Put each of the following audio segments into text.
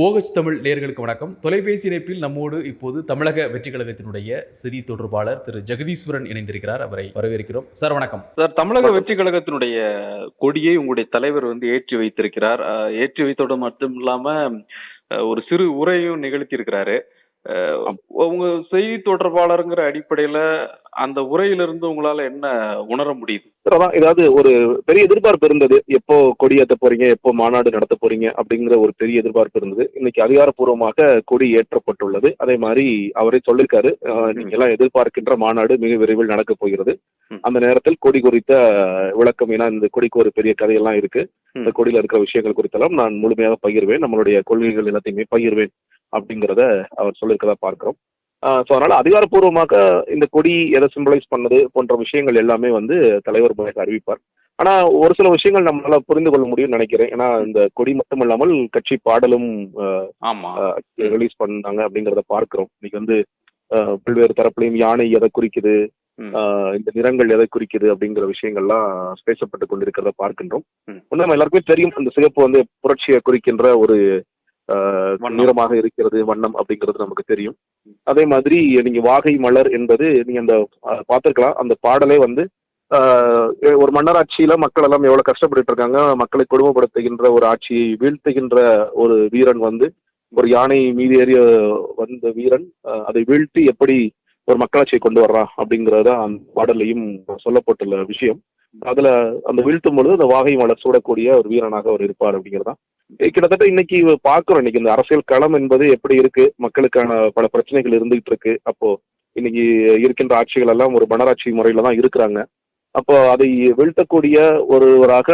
ஓகச் தமிழ் நேயர்களுக்கு வணக்கம். தொலைபேசி இணைப்பில் நம்மோடு இப்போது தமிழக வெற்றி கழகத்தினுடைய சிறி தொடர்பாளர் திரு ஜெகதீஸ்வரன் இணைந்திருக்கிறார். அவரை வரவேற்கிறோம். சார் வணக்கம். சார் தமிழக வெற்றி கழகத்தினுடைய கொடியை உங்களுடைய தலைவர் வந்து ஏற்றி வைத்திருக்கிறார். ஏற்றி வைத்தோடு மட்டும் இல்லாம ஒரு சிறு உரையும் நிகழ்த்தியிருக்கிறாரு. இருக்கிறாரு உங்க செய்தி தொடர்பாளருங்கிற அடிப்படையில அந்த உரையிலிருந்து உங்களால என்ன உணர முடியுது? அதான் ஏதாவது ஒரு பெரிய எதிர்பார்ப்பு இருந்தது. எப்போ கொடியேற்ற போறீங்க எப்போ மாநாடு நடத்த போறீங்க அப்படிங்கிற ஒரு பெரிய எதிர்பார்ப்பு இருந்தது. இன்னைக்கு அதிகாரப்பூர்வமாக கொடி ஏற்றப்பட்டுள்ளது. அதே மாதிரி அவரே சொல்லியிருக்காரு நீங்க எல்லாம் எதிர்பார்க்கின்ற மாநாடு மிக விரைவில் நடக்க போகிறது. அந்த நேரத்தில் கொடி குறித்த விளக்கம் ஏன்னா இந்த கொடிக்கு ஒரு பெரிய கதையெல்லாம் இருக்கு. இந்த கொடியில இருக்கிற விஷயங்கள் குறித்தெல்லாம் நான் முழுமையாக பகிர்வேன். நம்மளுடைய கொள்கைகள் எல்லாத்தையுமே பகிர்வேன். அப்படிங்கிறத அவர் சொல்லியிருக்கதா பார்க்கிறோம். ஸோ அதனால அதிகாரப்பூர்வமாக இந்த கொடி எதை சிம்பலைஸ் பண்ணது போன்ற விஷயங்கள் எல்லாமே வந்து தலைவர் முறையாக அறிவிப்பார். ஆனா ஒரு சில விஷயங்கள் நம்மளால புரிந்து கொள்ள முடியும்னு நினைக்கிறேன். ஏன்னா இந்த கொடி மட்டும் இல்லாமல் கட்சி பாடலும் ரிலீஸ் பண்ணாங்க அப்படிங்கிறத பார்க்கிறோம். இன்னைக்கு வந்து பல்வேறு தரப்புலையும் யானை எதை குறிக்குது இந்த நிறங்கள் எதை குறிக்குது அப்படிங்கிற விஷயங்கள்லாம் பேசப்பட்டு கொண்டிருக்கிறத பார்க்கின்றோம். ஒண்ணு நம்ம எல்லாருக்குமே தெரியும் இந்த சிகப்பு வந்து புரட்சியை குறிக்கின்ற ஒரு. நிறமாக இருக்கிறது வண்ணம் அப்படிங்கிறது நமக்கு தெரியும். அதே மாதிரி நீங்க வாகை மலர் என்பது நீங்க அந்த பார்த்திருக்கலாம். அந்த பாடலே வந்து ஒரு மன்னராட்சியில மக்கள் எல்லாம் எவ்வளவு கஷ்டப்பட்டு இருக்காங்க மக்களை கொடுமைப்படுத்துகின்ற ஒரு ஆட்சியை வீழ்த்துகின்ற ஒரு வீரன் வந்து ஒரு யானை மீது ஏறிய வந்த வீரன் அதை வீழ்த்தி எப்படி ஒரு மக்களாட்சியை கொண்டு வர்றான் அப்படிங்கறத அந்த பாடலையும் சொல்லப்பட்டுள்ள விஷயம். அதுல அந்த வீழ்த்தும் பொழுது அந்த வாகை மலர் சூடக்கூடிய ஒரு வீரனாக அவர் இருப்பார் அப்படிங்கிறதா கிட்டத்தட்ட இன்னைக்கு பாக்குறோம். இன்னைக்கு இந்த அரசியல் களம் என்பது எப்படி இருக்கு? மக்களுக்கான பல பிரச்சனைகள் இருந்துகிட்டு இருக்கு. அப்போ இன்னைக்கு இருக்கின்ற ஆட்சிகள் எல்லாம் ஒரு மனராட்சி முறையில தான் இருக்கிறாங்க. அப்போ அதை வீழ்த்தக்கூடிய ஒருவராக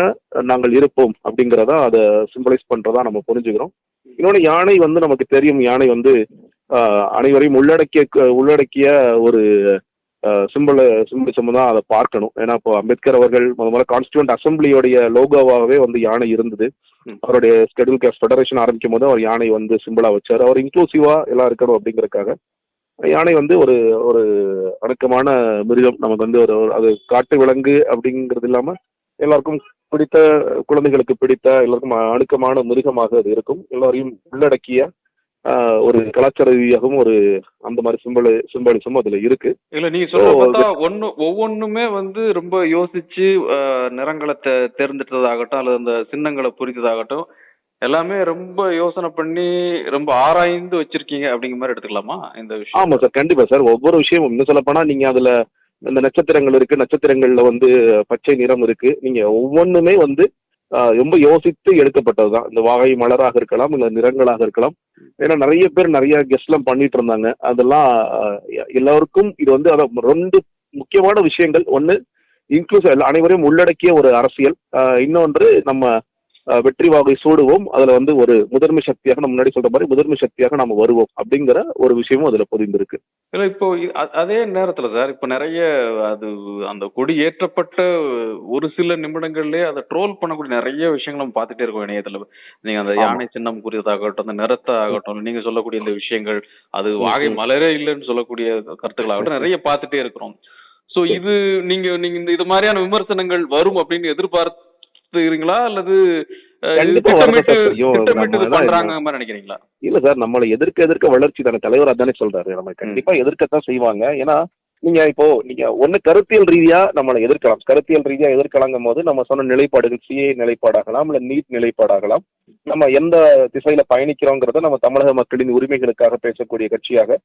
நாங்கள் இருப்போம் அப்படிங்கிறத அதை சிம்பலைஸ் பண்றதா நம்ம புரிஞ்சுக்கிறோம். இன்னொன்று யானை வந்து நமக்கு தெரியும். யானை வந்து அனைவரையும் உள்ளடக்கிய உள்ளடக்கிய ஒரு சிம்பிள் சிம்பிளிசம் தான் அதை பார்க்கணும். ஏன்னா இப்போ அம்பேத்கர் அவர்கள் முத முதல்ல கான்ஸ்டியூண்ட் அசம்பிளியோடைய லோகோவாகவே வந்து யானை இருந்தது. அவருடைய ஸ்கெடியூல் கேஸ்ட் ஃபெடரேஷன் ஆரம்பிக்கும் போது அவர் யானை வந்து சிம்பிளா வச்சார். அவர் இன்க்ளூசிவா எல்லாம் இருக்கணும் அப்படிங்கறதுக்காக யானை வந்து ஒரு ஒரு அடக்கமான மிருகம். நமக்கு வந்து ஒரு அது காட்டு விலங்கு அப்படிங்கிறது இல்லாம எல்லாருக்கும் பிடித்த குழந்தைகளுக்கு பிடித்த எல்லாருக்கும் அணுக்கமான மிருகமாக அது இருக்கும். எல்லாரையும் உள்ளடக்கிய ஒரு கலாச்சார ரீதியாகவும் ஒரு அந்த மாதிரி சிம்பல் சிம்பாலிசமும் அதுல இருக்கு. இல்ல நீங்க பார்த்தா ஒண்ணு ஒவ்வொன்றுமே வந்து ரொம்ப யோசிச்சு நிறங்களை தேர்ந்தெடுத்ததாகட்டும் அல்லது அந்த சின்னங்களை புரித்ததாகட்டும் எல்லாமே ரொம்ப யோசனை பண்ணி ரொம்ப ஆராய்ந்து வச்சிருக்கீங்க அப்படிங்கிற மாதிரி எடுத்துக்கலாமா இந்த விஷயம்? ஆமா சார். கண்டிப்பா சார். ஒவ்வொரு விஷயமும் இன்னும் சொல்ல போனா நீங்க அதுல இந்த நட்சத்திரங்கள் இருக்கு நட்சத்திரங்கள்ல வந்து பச்சை நிறம் இருக்கு. நீங்க ஒவ்வொன்றுமே வந்து ரொம்ப யோசித்து எடுக்கப்பட்டதுதான் இந்த வாகை மலராக இருக்கலாம் இல்லை நிறங்களாக இருக்கலாம். ஏன்னா நிறைய பேர் நிறைய கெஸ்ட்லாம் பண்ணிட்டு இருந்தாங்க. அதெல்லாம் எல்லாருக்கும் இது வந்து அதான் ரெண்டு முக்கியமான விஷயங்கள். ஒன்று இன்க்ளூசிவ் அனைவரையும் உள்ளடக்கிய ஒரு அரசியல். இன்னொன்று நம்ம வெற்றி வாகை சூடுவோம் அதுல வந்து ஒரு முதன்மை சக்தியாக நம்ம முன்னாடி சொல்ற மாதிரி முதன்மை சக்தியாக நம்ம வருவோம் அப்படிங்கிற ஒரு விஷயமும் அதுல பொதிந்திருக்கு இல்ல இப்போ அதே நேரத்துல சார் இப்போ நிறைய அது அந்த கொடி ஏற்றப்பட்ட ஒரு சில நிமிடங்கள்லயே அதை ட்ரோல் பண்ணக்கூடிய நிறைய விஷயங்கள் நம்ம பார்த்துட்டே இருக்கோம் இணையத்துல நீங்க அந்த. யானை சின்னம் குறியதாகட்டும் அந்த நிறத்தை ஆகட்டும் நீங்க சொல்லக்கூடிய இந்த விஷயங்கள் அது வாகை. மலரே இல்லைன்னு சொல்லக்கூடிய கருத்துக்களாகட்டும் நிறைய பார்த்துட்டே இருக்கிறோம் சோ சரி. இது நீங்க நீங்க இந்த இது மாதிரியான விமர்சனங்கள் வரும் அப்படின்னு எதிர்பார்த்துறீங்களா அல்லது இல்ல சார் நம்மளை எதிர்க்க எதிர்க்க வளர்ச்சி தானே தலைவர் அதானே சொல்றாரு. நம்ம கண்டிப்பா எதிர்க்கத்தான் செய்வாங்க. ஏன்னா நீங்க இப்போ நீங்க ஒண்ணு கருத்தியல் ரீதியா நம்மளை எதிர்க்கலாம். கருத்தியல் ரீதியா எதிர்க்கலாங்கும் போது நம்ம சொன்ன நிலைப்பாடுகள் சிஏ நிலைப்பாடாகலாம் இல்ல நீட் நிலைப்பாடாகலாம். நம்ம எந்த திசையில பயணிக்கிறோங்கிறத நம்ம தமிழக மக்களின் உரிமைகளுக்காக பேசக்கூடிய கட்சியாக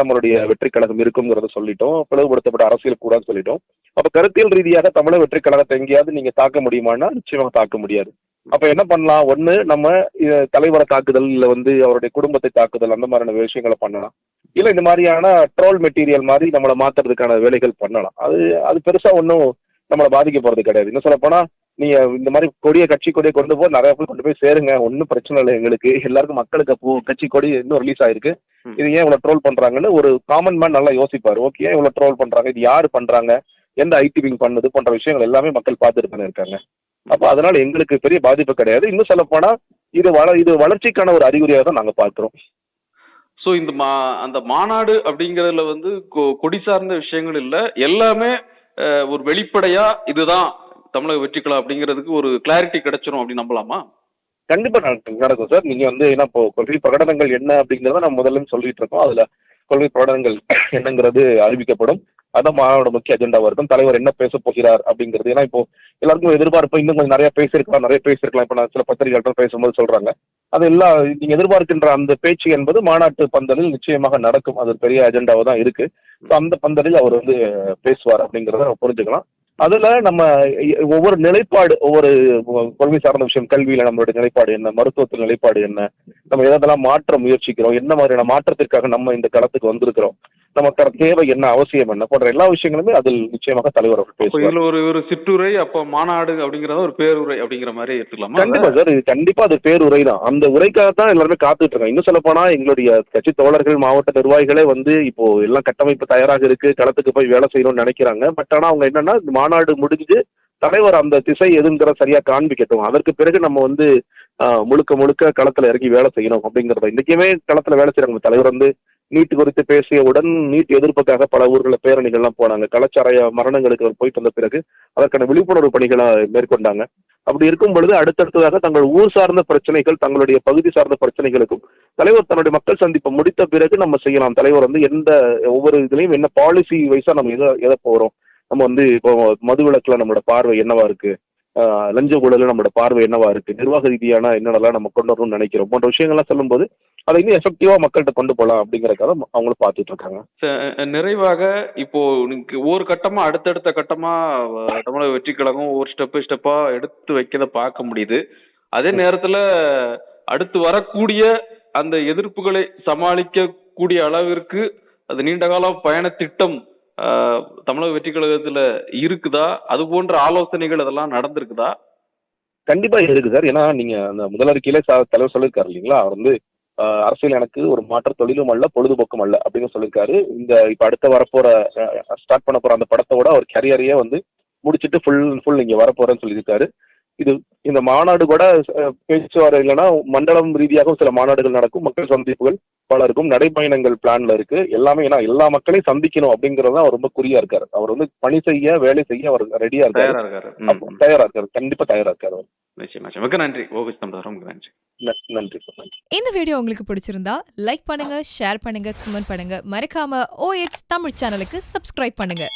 நம்மளுடைய வெற்றி கழகம் இருக்குங்கிறத சொல்லிட்டோம். பிளவுபடுத்தப்பட்ட அரசியல் கூடாதுன்னு சொல்லிட்டோம். அப்ப கருத்தியல் ரீதியாக தமிழக வெற்றி கழகத்தை எங்கேயாவது நீங்க தாக்க முடியுமான்னா நிச்சயமாக தாக்க முடியாது. அப்ப என்ன பண்ணலாம்? ஒண்ணு நம்ம தலைவரை தாக்குதல் இல்ல வந்து அவருடைய குடும்பத்தை தாக்குதல் அந்த மாதிரியான விஷயங்களை பண்ணலாம். இல்ல இந்த மாதிரியான ட்ரோல் மெட்டீரியல் மாதிரி நம்மளை மாத்துறதுக்கான வேலைகள் பண்ணலாம். அது அது பெருசா ஒன்றும் நம்மளை பாதிக்க போறது கிடையாது. இன்னும் சொல்ல போனா நீங்க இந்த மாதிரி கொடிய கட்சி கொடியை கொண்டு போய் நிறைய பேர் கொண்டு போய் சேருங்க. ஒன்றும் பிரச்சனை இல்லை எங்களுக்கு. எல்லாருக்கும் மக்களுக்கு அப்போ கட்சி கொடி இன்னும் ரிலீஸ் ஆயிருக்கு. இது ஏன் இவ்வளவு ட்ரோல் பண்றாங்கன்னு ஒரு காமன் மேன் நல்லா யோசிப்பாரு. ஓகே ஏன் இவ்வளவு ட்ரோல் பண்றாங்க? இது யாரு பண்றாங்க? எந்த ஐடி விங் பண்ணுது? போன்ற விஷயங்கள் எல்லாமே மக்கள் பார்த்துட்டு தானே இருக்காங்க. அப்ப அதனால எங்களுக்கு பெரிய பாதிப்பு கிடையாது. இன்னும் சொல்ல போனா இது வள இது வளர்ச்சிக்கான ஒரு அறிகுறியாக தான் நாங்க பார்க்கிறோம். சோ இந்த மா அந்த மாநாடு அப்படிங்கறதுல வந்து கொடி சார்ந்த விஷயங்கள் இல்ல. எல்லாமே ஒரு வெளிப்படையா இதுதான். தமிழக வெற்றிக்கலாம் அப்படிங்கிறதுக்கு ஒரு கிளாரிட்டி கிடைச்சிரும் அப்படின்னு நம்பலாமா? கண்டிப்பா நடக்கும் நடக்கும் சார். நீங்க வந்து ஏன்னா இப்போ கொள்கை பிரகடனங்கள் என்ன அப்படிங்கறத நம்ம முதல்ல சொல்லிட்டு இருக்கோம். அதுல கொள்கை பிரகடனங்கள் என்னங்கிறது அறிவிக்கப்படும். அதான் மாநாடு முக்கிய அஜெண்டாவா இருக்கும். தலைவர் என்ன பேச போகிறார் அப்படிங்கிறது. ஏன்னா இப்போ எல்லாருக்கும் எதிர்பார்ப்பு இன்னும் கொஞ்சம் நிறைய பேசியிருக்கலாம் நிறைய பேசியிருக்கலாம். இப்போ நான் சில பத்திரிகையாளர்கள் பேசும்போது சொல்றாங்க. அது எல்லாம் நீங்க எதிர்பார்க்கின்ற அந்த பேச்சு என்பது மாநாட்டு பந்தலில் நிச்சயமாக நடக்கும். அது பெரிய அஜெண்டாவாக தான் இருக்கு. அந்த பந்தலில் அவர் வந்து பேசுவார் அப்படிங்கிறத புரிஞ்சுக்கலாம். அதுல நம்ம ஒவ்வொரு நிலைப்பாடு ஒவ்வொரு கொள்கை சார்ந்த விஷயம் கல்வியில நம்மளுடைய நிலைப்பாடு என்ன மருத்துவத்தில் நிலைப்பாடு என்ன நம்ம எதெல்லாம் மாற்ற முயற்சிக்கிறோம். என்ன மாதிரியான மாற்றத்திற்காக நம்ம இந்த களத்துக்கு வந்திருக்கிறோம்? நமக்கு தேவை என்ன அவசியம் என்ன போன்ற எல்லா விஷயங்களுமே அதில் நிச்சயமாக தலைவர் அவர்கள் பேசுவார். இதுல ஒரு ஒரு சிற்றுரை அப்போ மாநாடு அப்படிங்கறத ஒரு பேருரை அப்படிங்கிற மாதிரி எடுத்துக்கலாமா? கண்டிப்பா சார் இது கண்டிப்பா அது பேருரை தான். அந்த உரைக்காக தான் எல்லாருமே காத்துட்டு இருக்காங்க. இன்னும் சொல்ல போனா எங்களுடைய கட்சி தோழர்கள் மாவட்ட நிர்வாகிகளே வந்து இப்போ எல்லாம் கட்டமைப்பு தயாராக இருக்கு களத்துக்கு போய் வேலை செய்யணும்னு நினைக்கிறாங்க. பட் ஆனா அவங்க என்னன்னா மாநாடு முடிஞ்சு தலைவர் அந்த திசை எதுங்கிற சரியா காண்பிக்கட்டும். அதற்கு பிறகு நம்ம வந்து முழுக்க முழுக்க களத்துல இறங்கி வேலை செய்யணும் அப்படிங்கறத. இன்னைக்குமே களத்துல வேலை செய்யறாங்க தலைவர் வந்து நீட் குறித்து பேசியவுடன் நீட் எதிர்ப்புக்காக பல ஊர்களில் பேரணிகள்லாம் போனாங்க. கலாச்சார மரணங்களுக்கு அவர் போயிட்டு வந்த பிறகு அதற்கான விழிப்புணர்வு பணிகளை மேற்கொண்டாங்க. அப்படி இருக்கும் பொழுது அடுத்தடுத்ததாக தங்கள் ஊர் சார்ந்த பிரச்சனைகள் தங்களுடைய பகுதி சார்ந்த பிரச்சனைகளுக்கும் தலைவர் தன்னுடைய மக்கள் சந்திப்பை முடித்த பிறகு நம்ம செய்யலாம். தலைவர் வந்து எந்த ஒவ்வொரு இதுலையும் என்ன பாலிசி வைஸா நம்ம எதை எதை போறோம்? நம்ம வந்து இப்போ மது விளக்குல நம்மளோட பார்வை என்னவா இருக்கு? லஞ்ச ஊழல நம்மளோட பார்வை என்னவா இருக்கு? நிர்வாக ரீதியான என்னென்னலாம் நம்ம கொண்டு வரணும்னு நினைக்கிறோம்? போன்ற விஷயங்கள்லாம் சொல்லும்போது அதை இன்னும் எஃபெக்டிவா மக்கள்கிட்ட கொண்டு போகலாம் அப்படிங்கறக்காக அவங்களும் பார்த்துட்டு இருக்காங்க. நிறைவாக இப்போ ஒரு கட்டமா அடுத்தடுத்த கட்டமா தமிழக வெற்றி கழகம் ஒரு ஸ்டெப் ஸ்டெப்பா எடுத்து வைக்கிறத பார்க்க முடியுது. அதே நேரத்துல அடுத்து வரக்கூடிய அந்த எதிர்ப்புகளை சமாளிக்க கூடிய அளவிற்கு அது நீண்ட கால பயண திட்டம் தமிழக வெற்றி கழகத்துல இருக்குதா? அது போன்ற ஆலோசனைகள் அதெல்லாம் நடந்திருக்குதா? கண்டிப்பா இருக்கு சார். ஏன்னா நீங்க அந்த முதலறிக்கையிலே கீழே தலைவர் சொல்லியிருக்காரு இல்லைங்களா? அவர் வந்து அரசியல் எனக்கு ஒரு மாற்ற தொழிலும் அல்ல பொழுதுபோக்கும் அல்ல அப்படின்னு சொல்லியிருக்காரு இந்த இப்ப அடுத்த வரப்போற ஸ்டார்ட் பண்ண போற அந்த படத்தோட அவர் கேரியரையே வந்து முடிச்சிட்டு ஃபுல் ஃபுல் இங்க வரப்போறேன்னு சொல்லியிருக்காரு. இது இந்த மாநாடு கூட பேச்சுவார்த்தை இல்லைன்னா மண்டலம் ரீதியாகவும் சில மாநாடுகள் நடக்கும். மக்கள் சந்திப்புகள் பல இருக்கும் நடைப்பயணங்கள் பிளான்ல இருக்கு. எல்லாமே ஏன்னா எல்லா மக்களையும் சந்திக்கணும் அப்படிங்கறது அவர் ரொம்ப குறியா இருக்காரு. அவர் வந்து பணி செய்ய வேலை செய்ய அவர் ரெடியா இருக்காரு. தயாரா இருக்காரு. கண்டிப்பா தயாரா இருக்காரு அவர். மிக்க நன்றி. நன்றி. நன்றி சார் நன்றி. இந்த வீடியோ உங்களுக்கு பிடிச்சிருந்தா லைக் பண்ணுங்க ஷேர் பண்ணுங்க கமெண்ட் பண்ணுங்க. மறக்காம OH தமிழ் சேனலுக்கு சப்ஸ்கிரைப் பண்ணுங்க.